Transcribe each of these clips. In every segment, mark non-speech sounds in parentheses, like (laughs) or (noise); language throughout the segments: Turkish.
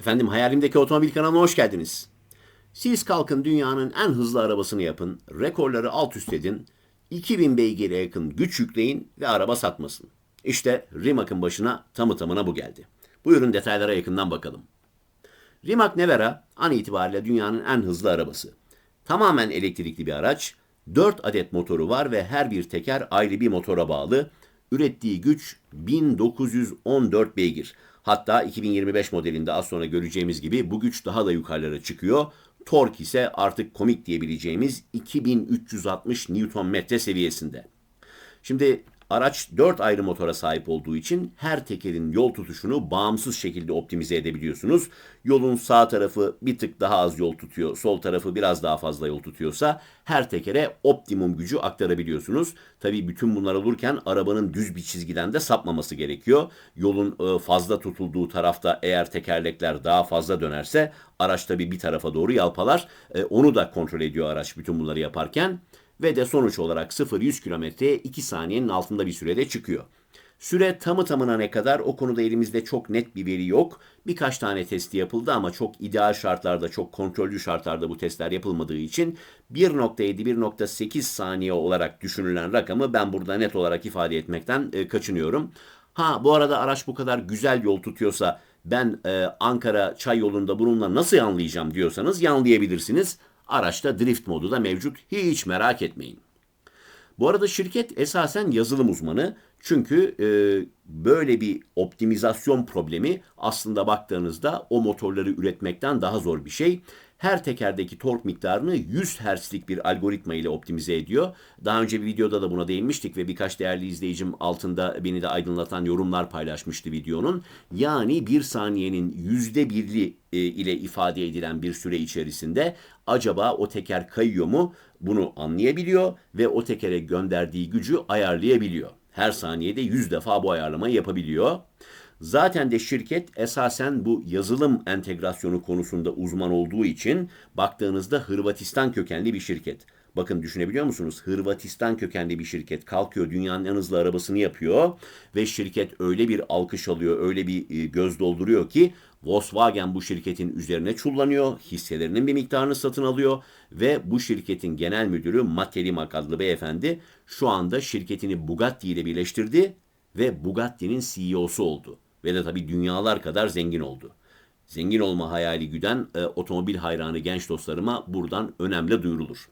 Efendim hayalimdeki otomobil kanalına hoş geldiniz. Siz kalkın dünyanın en hızlı arabasını yapın, rekorları alt üst edin, 2000 beygire yakın güç yükleyin ve araba satmasın. İşte Rimak'ın başına tamı tamına bu geldi. Buyurun detaylara yakından bakalım. Rimac Nevera an itibariyle dünyanın en hızlı arabası. Tamamen elektrikli bir araç, 4 adet motoru var ve her bir teker ayrı bir motora bağlı. Ürettiği güç 1914 beygir. Hatta 2025 modelinde az sonra göreceğimiz gibi bu güç daha da yukarılara çıkıyor. Tork ise artık komik diyebileceğimiz 2360 Nm seviyesinde. Şimdi araç 4 ayrı motora sahip olduğu için her tekerin yol tutuşunu bağımsız şekilde optimize edebiliyorsunuz. Yolun sağ tarafı bir tık daha az yol tutuyor, sol tarafı biraz daha fazla yol tutuyorsa her tekere optimum gücü aktarabiliyorsunuz. Tabii bütün bunlar olurken arabanın düz bir çizgiden de sapmaması gerekiyor. Yolun e, fazla tutulduğu tarafta eğer tekerlekler daha fazla dönerse araç tabii bir tarafa doğru yalpalar. E, onu da kontrol ediyor araç bütün bunları yaparken ve de sonuç olarak 0-100 kilometreye 2 saniyenin altında bir sürede çıkıyor. Süre tamı tamına ne kadar o konuda elimizde çok net bir veri yok. Birkaç tane testi yapıldı ama çok ideal şartlarda, çok kontrollü şartlarda bu testler yapılmadığı için 1.7-1.8 saniye olarak düşünülen rakamı ben burada net olarak ifade etmekten e, kaçınıyorum. Ha bu arada araç bu kadar güzel yol tutuyorsa ben e, Ankara çay yolunda bununla nasıl yanlayacağım diyorsanız yanlayabilirsiniz. Araçta drift modu da mevcut. Hiç merak etmeyin. Bu arada şirket esasen yazılım uzmanı. Çünkü e, böyle bir optimizasyon problemi aslında baktığınızda o motorları üretmekten daha zor bir şey her tekerdeki tork miktarını 100 Hz'lik bir algoritma ile optimize ediyor. Daha önce bir videoda da buna değinmiştik ve birkaç değerli izleyicim altında beni de aydınlatan yorumlar paylaşmıştı videonun. Yani bir saniyenin yüzde birli e, ile ifade edilen bir süre içerisinde acaba o teker kayıyor mu bunu anlayabiliyor ve o tekere gönderdiği gücü ayarlayabiliyor. Her saniyede 100 defa bu ayarlamayı yapabiliyor. Zaten de şirket esasen bu yazılım entegrasyonu konusunda uzman olduğu için baktığınızda Hırvatistan kökenli bir şirket. Bakın düşünebiliyor musunuz? Hırvatistan kökenli bir şirket kalkıyor dünyanın en hızlı arabasını yapıyor ve şirket öyle bir alkış alıyor, öyle bir e, göz dolduruyor ki Volkswagen bu şirketin üzerine çullanıyor, hisselerinin bir miktarını satın alıyor ve bu şirketin genel müdürü Matelimak adlı beyefendi şu anda şirketini Bugatti ile birleştirdi ve Bugatti'nin CEO'su oldu ve de tabii dünyalar kadar zengin oldu. Zengin olma hayali güden e, otomobil hayranı genç dostlarıma buradan önemli duyurulur.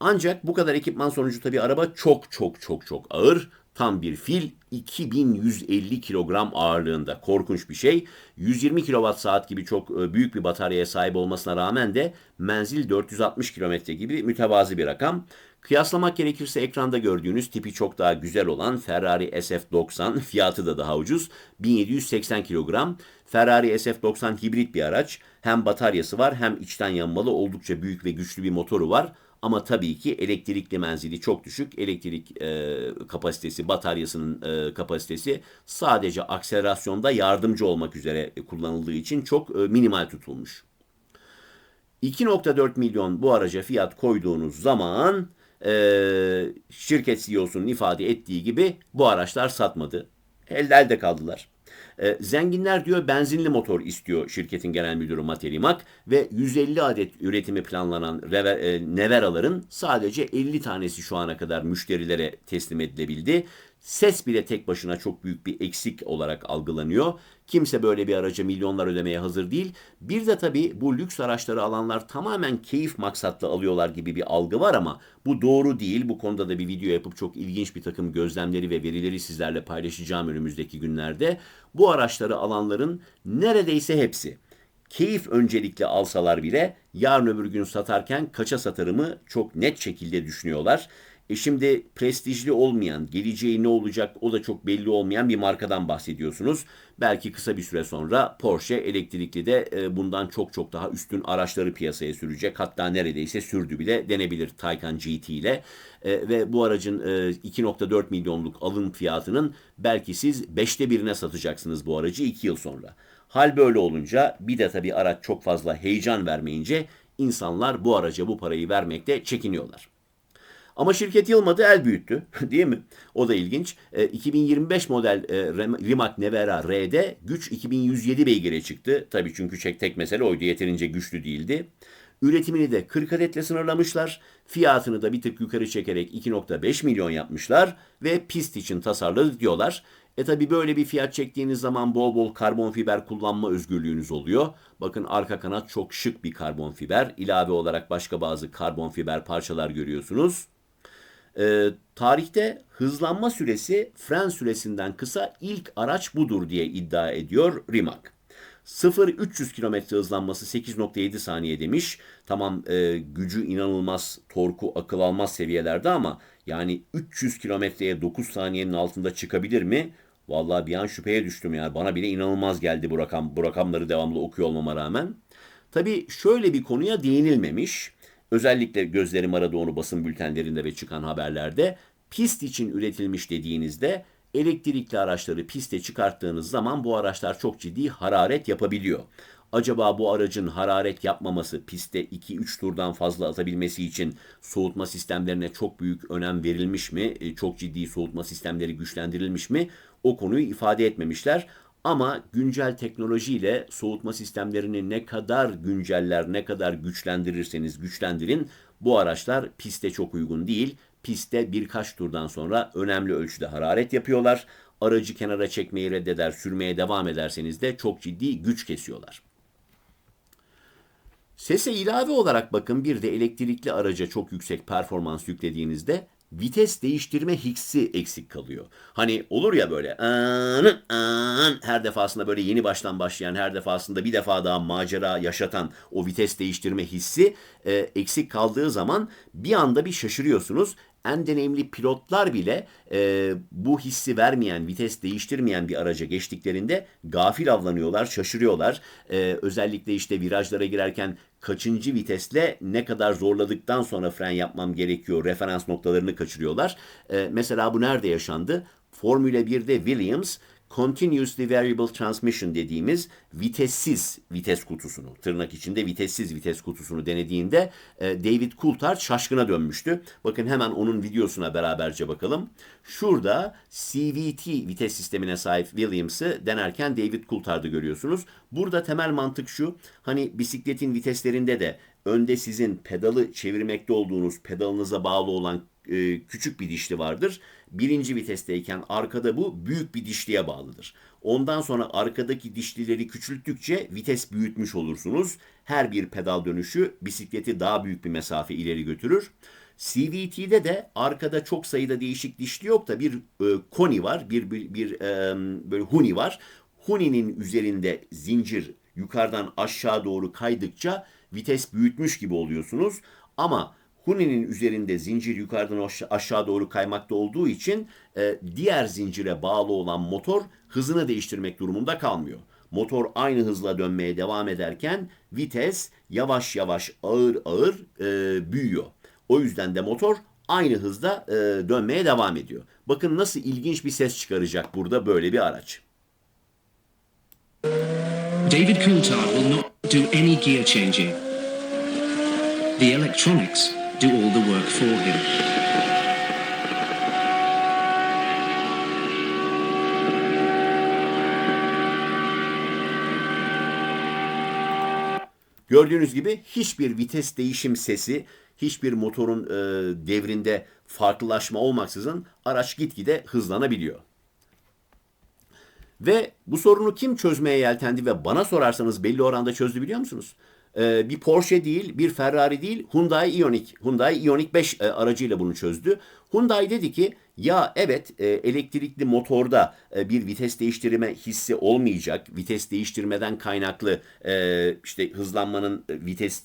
Ancak bu kadar ekipman sonucu tabii araba çok çok çok çok ağır. Tam bir fil 2150 kilogram ağırlığında korkunç bir şey. 120 kilowatt saat gibi çok e, büyük bir bataryaya sahip olmasına rağmen de menzil 460 kilometre gibi mütevazi bir rakam. Kıyaslamak gerekirse ekranda gördüğünüz tipi çok daha güzel olan Ferrari SF90 fiyatı da daha ucuz. 1780 kilogram. Ferrari SF90 hibrit bir araç. Hem bataryası var hem içten yanmalı oldukça büyük ve güçlü bir motoru var. Ama tabii ki elektrikli menzili çok düşük. Elektrik e, kapasitesi, bataryasının e, kapasitesi sadece akselerasyonda yardımcı olmak üzere kullanıldığı için çok e, minimal tutulmuş. 2.4 milyon bu araca fiyat koyduğunuz zaman e, şirket CEO'sunun ifade ettiği gibi bu araçlar satmadı. Elde elde kaldılar. E, zenginler diyor benzinli motor istiyor şirketin genel müdürü Matelimak ve 150 adet üretimi planlanan Rever, e, Nevera'ların sadece 50 tanesi şu ana kadar müşterilere teslim edilebildi. Ses bile tek başına çok büyük bir eksik olarak algılanıyor. Kimse böyle bir araca milyonlar ödemeye hazır değil. Bir de tabii bu lüks araçları alanlar tamamen keyif maksatlı alıyorlar gibi bir algı var ama bu doğru değil. Bu konuda da bir video yapıp çok ilginç bir takım gözlemleri ve verileri sizlerle paylaşacağım önümüzdeki günlerde. Bu araçları alanların neredeyse hepsi keyif öncelikli alsalar bile yarın öbür gün satarken kaça satarımı çok net şekilde düşünüyorlar. E şimdi prestijli olmayan, geleceği ne olacak o da çok belli olmayan bir markadan bahsediyorsunuz. Belki kısa bir süre sonra Porsche elektrikli de e, bundan çok çok daha üstün araçları piyasaya sürecek. Hatta neredeyse sürdü bile denebilir Taycan GT ile. E, ve bu aracın 2.4 milyonluk alım fiyatının belki siz 5'te birine satacaksınız bu aracı 2 yıl sonra. Hal böyle olunca bir de tabii araç çok fazla heyecan vermeyince insanlar bu araca bu parayı vermekte çekiniyorlar. Ama şirket yılmadı el büyüttü (laughs) değil mi? O da ilginç. E, 2025 model e, Rimac Nevera R'de güç 2107 beygire çıktı. Tabii çünkü çek tek mesele oydu yeterince güçlü değildi. Üretimini de 40 adetle sınırlamışlar. Fiyatını da bir tık yukarı çekerek 2.5 milyon yapmışlar ve pist için tasarladık diyorlar. E tabi böyle bir fiyat çektiğiniz zaman bol bol karbon fiber kullanma özgürlüğünüz oluyor. Bakın arka kanat çok şık bir karbon fiber. İlave olarak başka bazı karbon fiber parçalar görüyorsunuz. E, tarihte hızlanma süresi fren süresinden kısa ilk araç budur diye iddia ediyor Rimac. 0-300 km hızlanması 8.7 saniye demiş. Tamam e, gücü inanılmaz, torku akıl almaz seviyelerde ama yani 300 kilometreye 9 saniyenin altında çıkabilir mi? Vallahi bir an şüpheye düştüm yani. Bana bile inanılmaz geldi bu rakam. Bu rakamları devamlı okuyor olmama rağmen. Tabii şöyle bir konuya değinilmemiş. Özellikle gözlerim aradı onu basın bültenlerinde ve çıkan haberlerde. Pist için üretilmiş dediğinizde elektrikli araçları piste çıkarttığınız zaman bu araçlar çok ciddi hararet yapabiliyor. Acaba bu aracın hararet yapmaması, pistte 2-3 turdan fazla atabilmesi için soğutma sistemlerine çok büyük önem verilmiş mi? E, çok ciddi soğutma sistemleri güçlendirilmiş mi? O konuyu ifade etmemişler. Ama güncel teknolojiyle soğutma sistemlerini ne kadar günceller, ne kadar güçlendirirseniz güçlendirin bu araçlar piste çok uygun değil. Piste birkaç turdan sonra önemli ölçüde hararet yapıyorlar. Aracı kenara çekmeyi reddeder, sürmeye devam ederseniz de çok ciddi güç kesiyorlar. Sese ilave olarak bakın bir de elektrikli araca çok yüksek performans yüklediğinizde vites değiştirme hissi eksik kalıyor. Hani olur ya böyle an, an, her defasında böyle yeni baştan başlayan her defasında bir defa daha macera yaşatan o vites değiştirme hissi e, eksik kaldığı zaman bir anda bir şaşırıyorsunuz en deneyimli pilotlar bile e, bu hissi vermeyen, vites değiştirmeyen bir araca geçtiklerinde gafil avlanıyorlar, şaşırıyorlar. E, özellikle işte virajlara girerken kaçıncı vitesle ne kadar zorladıktan sonra fren yapmam gerekiyor referans noktalarını kaçırıyorlar. E, mesela bu nerede yaşandı? Formula 1'de Williams Continuously Variable Transmission dediğimiz vitessiz vites kutusunu, tırnak içinde vitessiz vites kutusunu denediğinde e, David Coulthard şaşkına dönmüştü. Bakın hemen onun videosuna beraberce bakalım. Şurada CVT vites sistemine sahip Williams'ı denerken David Coulthard'ı görüyorsunuz. Burada temel mantık şu, hani bisikletin viteslerinde de önde sizin pedalı çevirmekte olduğunuz pedalınıza bağlı olan e, küçük bir dişli vardır. Birinci vitesteyken arkada bu büyük bir dişliye bağlıdır. Ondan sonra arkadaki dişlileri küçülttükçe vites büyütmüş olursunuz. Her bir pedal dönüşü bisikleti daha büyük bir mesafe ileri götürür. CVT'de de arkada çok sayıda değişik dişli yok da bir e, koni var, bir bir, bir e, böyle huni var. Huni'nin üzerinde zincir yukarıdan aşağı doğru kaydıkça vites büyütmüş gibi oluyorsunuz. Ama Huni'nin üzerinde zincir yukarıdan aşağı doğru kaymakta olduğu için e, diğer zincire bağlı olan motor hızını değiştirmek durumunda kalmıyor. Motor aynı hızla dönmeye devam ederken vites yavaş yavaş ağır ağır e, büyüyor. O yüzden de motor aynı hızda e, dönmeye devam ediyor. Bakın nasıl ilginç bir ses çıkaracak burada böyle bir araç. David Coulthard will not do any gear changing. The electronics do all the work for him. Gördüğünüz gibi hiçbir vites değişim sesi, hiçbir motorun e, devrinde farklılaşma olmaksızın araç gitgide hızlanabiliyor. Ve bu sorunu kim çözmeye yeltendi ve bana sorarsanız belli oranda çözdü biliyor musunuz? Ee, bir Porsche değil, bir Ferrari değil, Hyundai Ioniq. Hyundai Ioniq 5 e, aracıyla bunu çözdü. Hyundai dedi ki ya evet e, elektrikli motorda e, bir vites değiştirme hissi olmayacak. Vites değiştirmeden kaynaklı e, işte hızlanmanın vites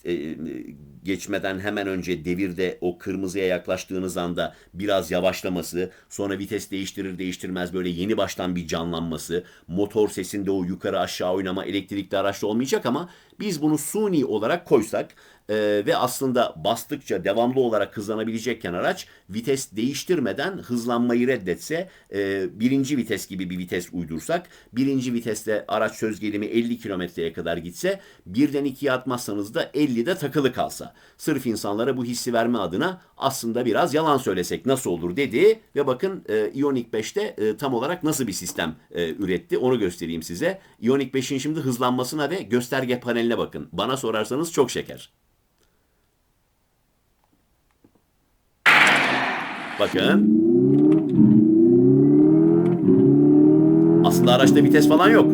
geçmeden hemen önce devirde o kırmızıya yaklaştığınız anda biraz yavaşlaması, sonra vites değiştirir değiştirmez böyle yeni baştan bir canlanması, motor sesinde o yukarı aşağı oynama elektrikli araçta olmayacak ama Biz bunu suni olarak koysak e, ve aslında bastıkça devamlı olarak hızlanabilecekken araç vites değiştirmeden hızlanmayı reddetse e, birinci vites gibi bir vites uydursak birinci viteste araç söz gelimi 50 kilometreye kadar gitse birden ikiye atmazsanız da 50'de takılı kalsa. Sırf insanlara bu hissi verme adına aslında biraz yalan söylesek nasıl olur dedi ve bakın e, Ioniq 5'te e, tam olarak nasıl bir sistem e, üretti onu göstereyim size. Ioniq 5'in şimdi hızlanmasına ve gösterge paneline bakın. Bana sorarsanız çok şeker. Bakın. Aslında araçta vites falan yok.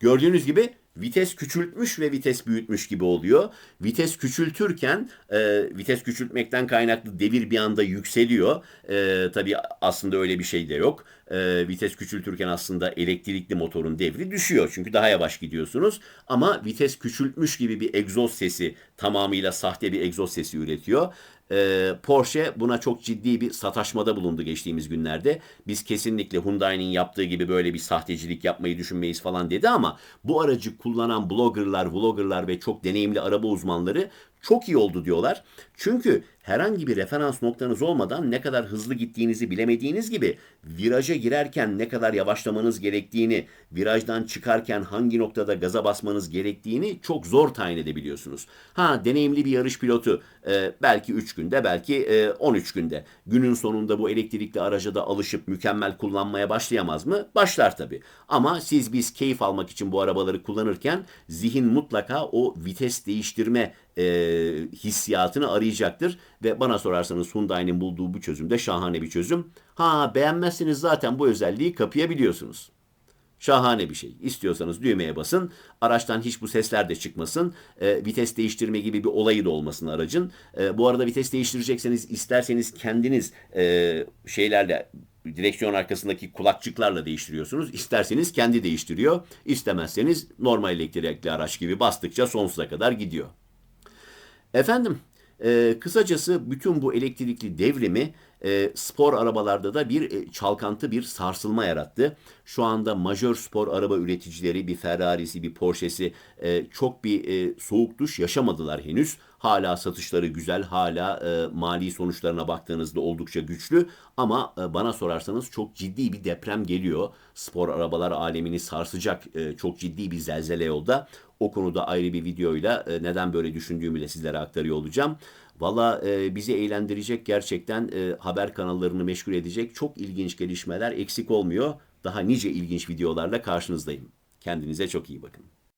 Gördüğünüz gibi vites küçültmüş ve vites büyütmüş gibi oluyor. Vites küçültürken e, vites küçültmekten kaynaklı devir bir anda yükseliyor. E, tabii aslında öyle bir şey de yok. E, vites küçültürken aslında elektrikli motorun devri düşüyor. Çünkü daha yavaş gidiyorsunuz. Ama vites küçültmüş gibi bir egzoz sesi tamamıyla sahte bir egzoz sesi üretiyor. Ee, Porsche buna çok ciddi bir sataşmada bulundu geçtiğimiz günlerde. Biz kesinlikle Hyundai'nin yaptığı gibi böyle bir sahtecilik yapmayı düşünmeyiz falan dedi ama bu aracı kullanan bloggerlar, vloggerlar ve çok deneyimli araba uzmanları çok iyi oldu diyorlar. Çünkü herhangi bir referans noktanız olmadan ne kadar hızlı gittiğinizi bilemediğiniz gibi viraja girerken ne kadar yavaşlamanız gerektiğini, virajdan çıkarken hangi noktada gaza basmanız gerektiğini çok zor tayin edebiliyorsunuz. Ha deneyimli bir yarış pilotu e, belki 3 günde belki e, 13 günde günün sonunda bu elektrikli araca da alışıp mükemmel kullanmaya başlayamaz mı? Başlar tabii. Ama siz biz keyif almak için bu arabaları kullanırken zihin mutlaka o vites değiştirme e, hissiyatını arayacaktır. Ve bana sorarsanız Hyundai'nin bulduğu bu çözüm de şahane bir çözüm. Ha beğenmezseniz zaten bu özelliği kapayabiliyorsunuz. Şahane bir şey. İstiyorsanız düğmeye basın. Araçtan hiç bu sesler de çıkmasın. E, vites değiştirme gibi bir olayı da olmasın aracın. E, bu arada vites değiştirecekseniz isterseniz kendiniz e, şeylerle direksiyon arkasındaki kulakçıklarla değiştiriyorsunuz. İsterseniz kendi değiştiriyor. İstemezseniz normal elektrikli araç gibi bastıkça sonsuza kadar gidiyor. Efendim, e, kısacası bütün bu elektrikli devrimi e, spor arabalarda da bir e, çalkantı, bir sarsılma yarattı. Şu anda majör spor araba üreticileri bir Ferrari'si, bir Porsche'si e, çok bir e, soğuk duş yaşamadılar henüz. Hala satışları güzel, hala e, mali sonuçlarına baktığınızda oldukça güçlü. Ama e, bana sorarsanız çok ciddi bir deprem geliyor. Spor arabalar alemini sarsacak e, çok ciddi bir zelzele yolda. O konuda ayrı bir videoyla e, neden böyle düşündüğümü de sizlere aktarıyor olacağım. Valla e, bizi eğlendirecek gerçekten e, haber kanallarını meşgul edecek çok ilginç gelişmeler eksik olmuyor. Daha nice ilginç videolarla karşınızdayım. Kendinize çok iyi bakın.